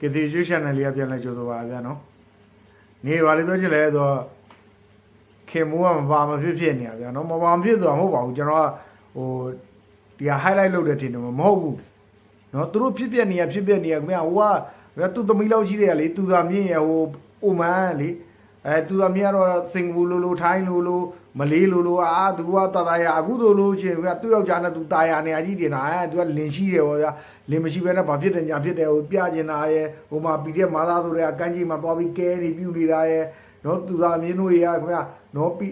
ကစီရွှေ channel လေးကပြန်လဲကြိုဆိုပါဗျာနော်နေပါလေပြောချင်လဲဆိုတော့ခင်မိုးကမပါမဖြစ်ဖြစ်နေရဗျာနော်မပါမဖြစ်ဆိုတာမဟုတ်ပါဘူးကျွန်တော်ကဟိုဒီဟာ highlight လုပ်တဲ့ထင်တယ်မဟုတ်ဘူးနော်သူတို့ဖြစ်ပြနေရဖြစ်ပြနေရခင်ဗျာဟိုကသူသမီးလောက်ရှိတယ်လေသူသာမြင့်ရဟိုအိုမန်လေအဲသူသာမြင့်ကတော့စင်ကာပူလိုလိုထိုင်းလိုလို မလေးလိုလိုအာသူကတာတာရအခုတို့လို့ချင်းကသူ့ယောက်ျားနဲ့သူတာယာနေအကြီးတင်တာအဲသူကလင်ရှိတယ်ဗောဗျာလင်မရှိဘဲနဲ့ဘာဖြစ်တယ်ညာဖြစ်တယ်ဟိုပြကျင်တာရဲ့ဟိုမှာ PDF မာသားဆိုတဲ့အကန်းကြီးမှာသွားပြီးကဲနေပြူနေတာရဲ့နော်သူသာမြင့်တို့ရခင်ဗျာနော်ပီ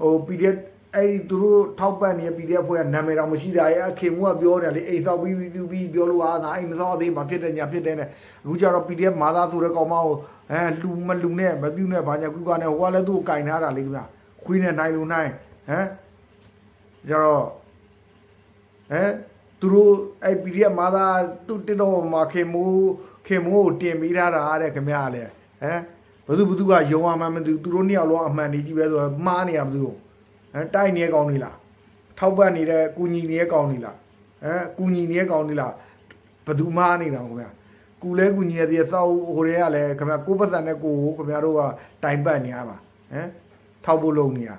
ဟို PDF အဲ့ဒီသူတို့ထောက်ပံ့နေတဲ့ PDF ဖွဲ့ကနာမည်တော်မရှိတာရဲ့အခင်မူကပြောတယ်လေအိမ်ဆောက်ပြီးပြီးပြီးပြောလို့အာငါအိမ်မဆောက်သေးဘာဖြစ်တယ်ညာဖြစ်တယ်နဲ့အခုကျတော့ PDF မာသားဆိုတဲ့ကောင်မကိုအဲလူမလူနဲ့မပြူနဲ့ဘာညာကူကနဲ့ဟိုကလည်းသူ့ကိုကင်ထားတာလေခင်ဗျာ ခွေးနဲ့နိုင်လူနိုင်ဟမ်ကျတော့ဟမ်သူတို့အဲ့ PDF မာသားသူ့တစ်တော့မှာခင်မိုးခင်မိုးကိုတင်ပေးထားတာတဲ့ခင်ဗျာလေဟမ်ဘသူဘသူကယုံအောင်မှမသိဘူးသူတို့နှစ်ယောက်လုံးအမှန်တည်းကြီးပဲဆိုတော့မှားနေရမသိဘူးဟမ်တိုက်နေကောင်းနေလားထောက်ပတ်နေတဲ့ကုညီနေကောင်းနေလားဟမ်ကုညီနေကောင်းနေလားဘယ်သူမှနေတာခင်ဗျာကူလဲကုညီရတဲ့စောက်ဟိုတွေကလည်းခင်ဗျာကိုပတ်စံနဲ့ကိုကိုခင်ဗျားတို့ကတိုင်ပတ်နေရပါဟမ် ထောက်ဖို့လုပ်နေရ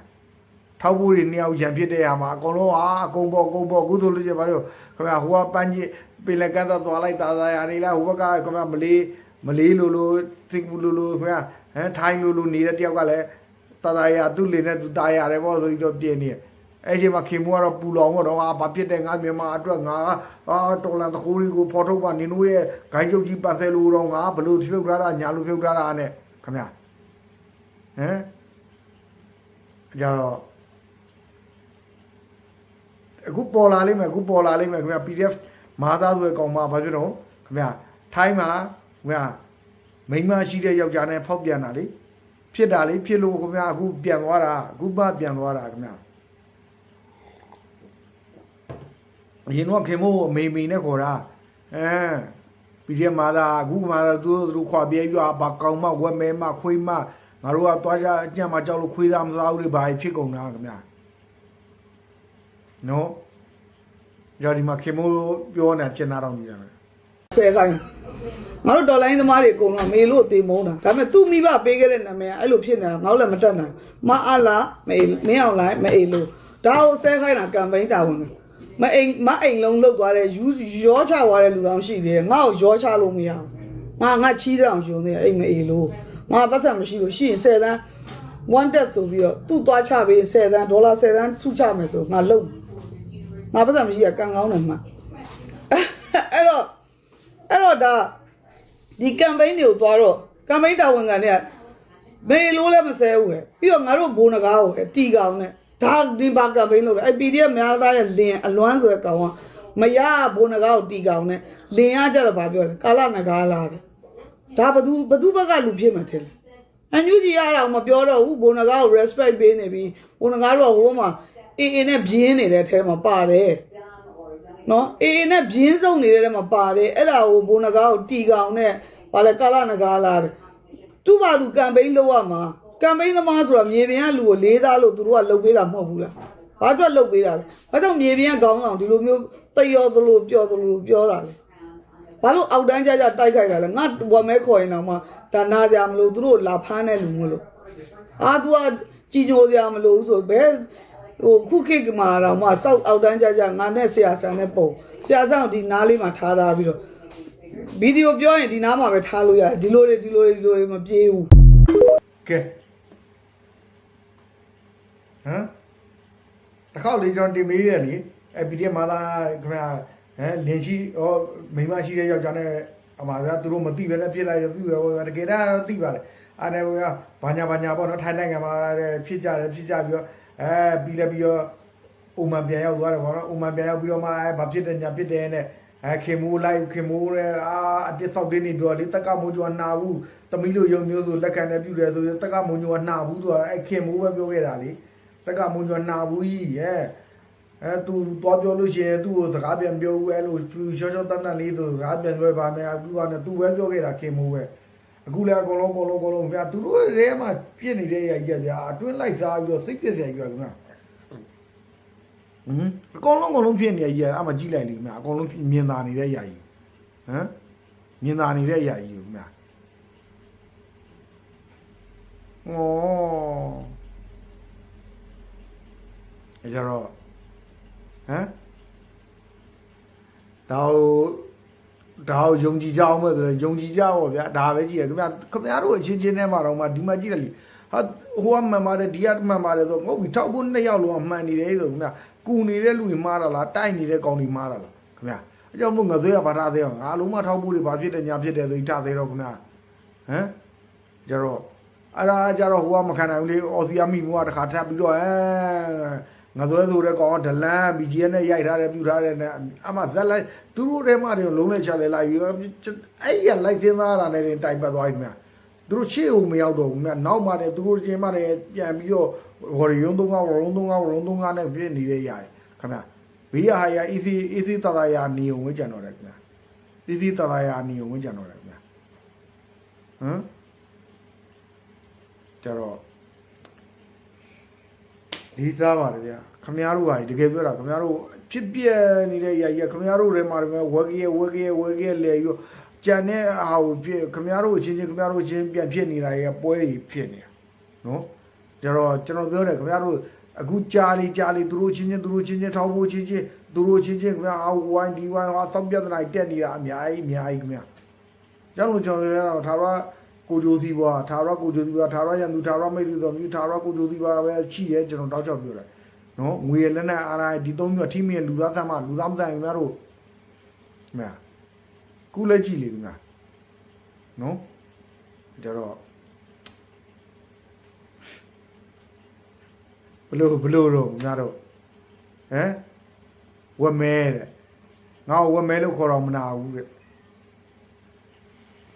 ထောက်ဖို့တွေနှစ်ယောက်ရံဖြစ်တဲ့ဟာမှာအကုန်လုံးဟာအကုန်ပေါ်အကုန်ပေါ်အခုဆိုလို့ကျပါတော့ခင်ဗျာဟိုကပန်းကြီးပင်လက်ကန်းတော့သွားလိုက်တာသာရနေလားဟိုဘက်ကခင်ဗျာမလေးမလေးလိုလိုသင်ကူလိုလိုခင်ဗျာဟမ်ထိုင်းလိုလိုနေတဲ့တယောက်ကလည်း ตาตายาသူ့လေနဲ့သူตายရတယ်ပေါ့ဆိုပြီးတော့ပြင်နေအဲ့ဒီမှာခင်မွားတော့ပူလောင်တော့ငါဘာဖြစ်တယ်ငါမြန်မာအတွက်ငါအာတော်လန်တခိုးလေးကိုဖော်ထုတ်ပါနင်တို့ရဲ့ဂိုင်းကျုပ်ကြီးပတ်သက်လို့တော့ငါဘလို့ဖြုတ်ထားတာညာလို့ဖြုတ်ထားတာနဲ့ခင်ဗျာဟမ် ကြတော့အခုပေါ်လာလိမ့်မယ်အခုပေါ်လာလိမ့်မယ်ခင်ဗျာ PDF မာသားဆိုတဲ့ကောင်မဘာဖြစ်တော့ခင်ဗျာထိုင်းမှာခင်ဗျာမိန်းမရှိတဲ့ယောက်ျားနဲ့ဖောက်ပြန်တာလေဖြစ်တာလေဖြစ်လို့ခင်ဗျာအခုပြန်သွားတာအခုမှပြန်သွားတာခင်ဗျာအရင်တော့ခင်မို့အမေမေနဲ့ခေါ်တာအဲပြီးတဲ့မာသားအခုမာသားသူတို့သူတို့ခွာပြေးပြဘာကောင်မဝက်မဲမခွေးမ ငါတို့ကသွားကြအညံ့မှာကြောက်လို့ခွေးသားမစားဘူးတွေဘာဖြစ်ကုန်တာခင်ဗျာနော်ကြာဒီမှာခင်မို့ပြောနေတာကျင်နာတော့နေတာပဲဆယ်ခိုင်းငါတို့ဒေါ်လာရင်းသမားတွေအကုန်လုံးမေလို့တေမုန်းတာဒါပေမဲ့သူ့မိဘပေးခဲ့တဲ့နာမည်ကအဲ့လိုဖြစ်နေတာငါတို့လည်းမတက်နိုင်မအားလားမအေးမင်းအောင်လိုက်မအေးလို့ဒါကိုဆဲခိုင်းတာကမ်ပိန်းတာဝင်တယ်မအိမ်မအိမ်လုံးလောက်သွားတဲ့ယူရောချသွားတဲ့လူတောင်ရှိသေးတယ်ငါ့ကိုရောချလို့မရဘူးငါငါချီးတောင်ယုံနေအိမ်မအေးလို့ ငါပတ်သက်မရှိလို့ရှိရင်10တန်း one debt ဆိုပြီးတော့သူ့သွားချပေး10တန်းဒေါ်လာ10တန်းစုချမယ်ဆိုငါလုံငါပတ်သက်မရှိရကန်ကောင်းတယ်မှအဲ့တော့အဲ့တော့ဒါဒီ campaign တွေကိုသွားတော့ campaign တာဝန်ခံတွေကဘယ်လိုလဲမဆဲဘူးပဲပြီးတော့ငါတို့ဘိုးနဂါကိုပဲတီကောင်နဲ့ဒါဒီဘာ campaign လုပ်လဲအဲ့ PDF များသားရဲ့လင်အလွမ်းဆိုတဲ့ကောင်ကမရဘိုးနဂါကိုတီကောင်နဲ့လင်ရကြတော့ဗာပြောတယ်ကာလနဂါလာတယ် ဒါဘသူဘသူဘက်ကလူဖြစ်မှထင်လဲအန်ယူဂျီရအောင်မပြောတော့ဘူးဘိုးနဂါကို respect ပေးနေပြီဘိုးနဂါတော့ဟိုမှာအေးအေးနဲ့ပြင်းနေတဲ့အထဲမှာပါတယ်နော်အေးအေးနဲ့ပြင်းစုံနေတဲ့ထဲမှာပါတယ်အဲ့ဒါကိုဘိုးနဂါကိုတီကောင်နဲ့ဘာလဲကာလနဂါလာတယ်သူ့ဘာသူကမ်ပိန်းလုပ်ရမှာကမ်ပိန်းသမားဆိုတာမြေပြင်ကလူကိုလေးစားလို့သူတို့ကလုပ်ပေးတာမဟုတ်ဘူးလားဘာအတွက်လုပ်ပေးတာလဲဘာကြောင့်မြေပြင်ကခေါင်းဆောင်ဒီလိုမျိုးတယောသလိုပြောသလိုပြောတာလဲ ဘာလို့အောက်တန်းကြကြတိုက်ခိုက်တာလဲငါဝမဲခေါ်ရင်တော့မှဒါနာကြမလို့သူတို့လာဖမ်းတဲ့လူမလို့အာသူကကြည်ညိုကြမလို့ဆိုဘယ်ဟိုခုခေတ်မှာတော့မှစောက်အောက်တန်းကြကြငါနဲ့ဆရာဆန်နဲ့ပုံဆရာဆန်ကိုဒီနားလေးမှာထားထားပြီးတော့ဗီဒီယိုပြောရင်ဒီနားမှာပဲထားလို့ရတယ်ဒီလိုတွေဒီလိုတွေဒီလိုတွေမပြေးဘူးကဲဟမ်တခေါက်လေးကျွန်တော်တင်မေးရလေအပီဒီမာလာခင်ဗျာ ဟမ်လင်ရှိဩမိမရှိတဲ့ယောက်ျားနဲ့အမှားဗျာသူတို့မသိပဲနဲ့ဖြစ်လိုက်ရပြီပဲတကယ်တော့သိပါတယ်အားနေဗျာဘာညာဘာညာပေါ့နော်ထိုင်းနိုင်ငံမှာဖြစ်ကြတယ်ဖြစ်ကြပြီးတော့အဲပြီးလည်းပြီးတော့အိုမန်ပြန်ရောက်သွားတယ်ပေါ့နော်အိုမန်ပြန်ရောက်ပြီးတော့မှအဲဘာဖြစ်တယ်ညာဖြစ်တယ်နဲ့အဲခင်မိုးလိုက်ခင်မိုးရဲ့အာအတစ်ဆောက်တင်းနေပြောလေတက်ကမိုးကျော်နှာဘူးသမီးတို့ယုံမျိုးဆိုလက်ခံနေပြုတယ်ဆိုတက်ကမိုးကျော်နှာဘူးဆိုတာအဲခင်မိုးပဲပြောခဲ့တာလေတက်ကမိုးကျော်နှာဘူးကြီးရဲ့ အဲသူတော့ပြောလို့ရှိရင်သူ့ကိုစကားပြန်ပြောဦးအဲလိုရှော့ရှော့တန်းတန်းလေးဆိုစကားပြန်ပြောပါမယ်အခုကလည်းသူပဲပြောခဲ့တာခင်မိုးပဲအခုလည်းအကုန်လုံးအကုန်လုံးအကုန်လုံးဗျာသူတို့ရဲမှာပြစ်နေတဲ့ရကြီးဗျာအတွင်းလိုက်စားပြီးတော့စိတ်ပြစ်စရာကြီးဗျာဟမ်အကုန်လုံးအကုန်လုံးဖြစ်နေရကြီးအမှကြည့်လိုက်လိမ့်မယ်အကုန်လုံးမြင်သာနေတဲ့ຢာကြီးဟမ်မြင်သာနေတဲ့အရာကြီးကိုခင်ဗျာဩအဲကြတော့ ဟမ်ဒါကိုဒါကိုယုံကြည်ကြအောင်မဲ့ဆိုတော့ယုံကြည်ကြပါဗျာဒါပဲကြည့်ရခင်ဗျာခင်ဗျားတို့အချင်းချင်းထဲမှာတော့မှဒီမှာကြည့်တယ်လေဟာဟိုကမှန်ပါတယ်ဒီကမှန်ပါတယ်ဆိုငုတ်ပြီးထောက်ဖို့နှစ်ယောက်လုံးကမှန်နေတယ်ဆိုခင်ဗျာကူနေတဲ့လူတွေမှားတာလားတိုက်နေတဲ့ကောင်တွေမှားတာလားခင်ဗျာအကြောင်းမို့ငါသေးရဘာသာသေးအောင်ငါလုံးမထောက်ဖို့တွေဘာဖြစ်တယ်ညာဖြစ်တယ်ဆိုပြီးထားသေးတော့ခင်ဗျာဟမ်ကြတော့အဲ့ဒါကြတော့ဟိုကမခံနိုင်ဘူးလေအော်စီယာမိမိုးကတခါထပ်ပြီးတော့အဲ ငါသွဲဆိုတဲ့ကောင်ကဒလန် BGN နဲ့ရိုက်ထားတယ်ပြူထားတယ်နဲ့အမှဇက်လိုက်သူတို့ထဲမှာတွေလုံးလဲချလဲလိုက်ပြီးအဲ့ရလိုက်သင်းသားတာနဲ့တိုင်ပတ်သွားပြီခင်ဗျာသူတို့ရှေ့ကိုမရောက်တော့ဘူးခင်ဗျာနောက်မှလည်းသူတို့ချင်းမှလည်းပြန်ပြီးတော့ဟော်ရုံသုံးကားရုံသုံးကားရုံသုံးကားနဲ့ပြည့်နေတဲ့ຢာခင်ဗျာဘေးရဟာရ EC EC တတရာနေုံဝဲကြံတော့တယ်ခင်ဗျာ EC တတရာနေုံဝဲကြံတော့တယ်ခင်ဗျာဟမ်ကြတော့ ဒီသားပါတယ်ဗျာခမများတို့ဟာတကယ်ပြောတာခမများတို့ဖြစ်ပြနေတဲ့ຢာကြီးခမများတို့ထဲမှာလည်းဝက်ကြီးဝက်ကြီးဝက်ကြီးလေရောကြံတဲ့ဟာကိုဖြစ်ခမများတို့အချင်းချင်းခမများတို့အချင်းပြန်ဖြစ်နေတာရဲ့ပွဲတွေဖြစ်နေတာနော်ကြတော့ကျွန်တော်ပြောတယ်ခမများတို့အခုကြားလေးကြားလေးသူတို့ချင်းချင်းသူတို့ချင်းချင်းထောက်ဖို့ချင်းချင်းသူတို့ချင်းချင်းခမများအောက်ဝိုင်းဒီဝိုင်းဟာသောက်ပြဿနာတက်နေတာအများကြီးအများကြီးခမများကျောင်းလို့ကျွန်တော်ပြောရတော့ထာဝရ ကိုဂျိုစီဘွားထာဝရကိုဂျိုစီဘွားထာဝရရန်သူထာဝရမိတ်သူတော်မြူထာဝရကိုဂျိုစီဘွားပဲရှိရဲကျွန်တော်တောက်ချောက်ပြောတယ်နော်ငွေရလက်နဲ့အားရဒီသုံးမျိုးအထီးမြင်လူသားသမလူသားမဆိုင်ခင်ဗျားတို့ခင်ဗျာကုလက်ကြည့်လေခင်ဗျာနော်ကြတော့ဘလို့ဘလို့တော့ခင်ဗျားတို့ဟမ်ဝက်မဲတဲ့ငါ့ကိုဝက်မဲလို့ခေါ်တော့မနာဘူးတဲ့